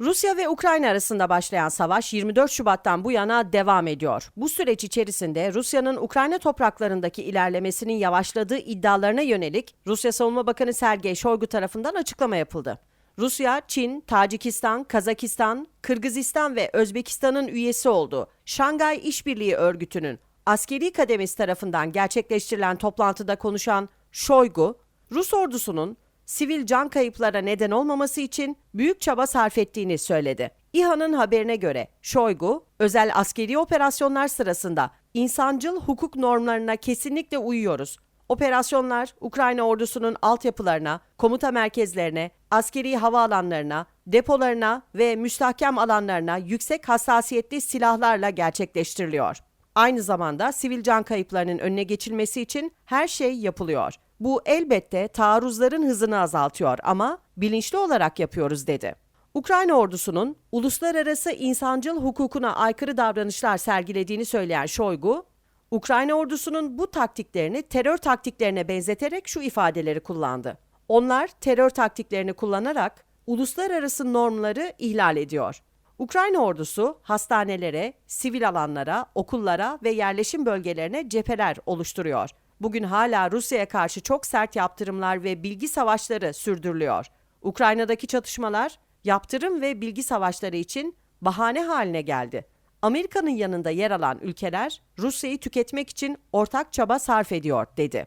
Rusya ve Ukrayna arasında başlayan savaş 24 Şubat'tan bu yana devam ediyor. Bu süreç içerisinde Rusya'nın Ukrayna topraklarındaki ilerlemesinin yavaşladığı iddialarına yönelik Rusya Savunma Bakanı Sergey Shoigu tarafından açıklama yapıldı. Rusya, Çin, Tacikistan, Kazakistan, Kırgızistan ve Özbekistan'ın üyesi olduğu Şangay İşbirliği Örgütü'nün askeri kademesi tarafından gerçekleştirilen toplantıda konuşan Shoigu, Rus ordusunun sivil can kayıplara neden olmaması için büyük çaba sarf ettiğini söyledi. İHA'nın haberine göre Shoigu, özel askeri operasyonlar sırasında insancıl hukuk normlarına kesinlikle uyuyoruz. Operasyonlar Ukrayna ordusunun altyapılarına, komuta merkezlerine, askeri havaalanlarına, depolarına ve müstahkem alanlarına yüksek hassasiyetli silahlarla gerçekleştiriliyor. Aynı zamanda sivil can kayıplarının önüne geçilmesi için her şey yapılıyor. Bu elbette taarruzların hızını azaltıyor ama bilinçli olarak yapıyoruz dedi. Ukrayna ordusunun uluslararası insancıl hukukuna aykırı davranışlar sergilediğini söyleyen Shoigu, Ukrayna ordusunun bu taktiklerini terör taktiklerine benzeterek şu ifadeleri kullandı. Onlar terör taktiklerini kullanarak uluslararası normları ihlal ediyor. Ukrayna ordusu hastanelere, sivil alanlara, okullara ve yerleşim bölgelerine cepheler oluşturuyor. Bugün hala Rusya'ya karşı çok sert yaptırımlar ve bilgi savaşları sürdürülüyor. Ukrayna'daki çatışmalar yaptırım ve bilgi savaşları için bahane haline geldi. Amerika'nın yanında yer alan ülkeler Rusya'yı tüketmek için ortak çaba sarf ediyor dedi.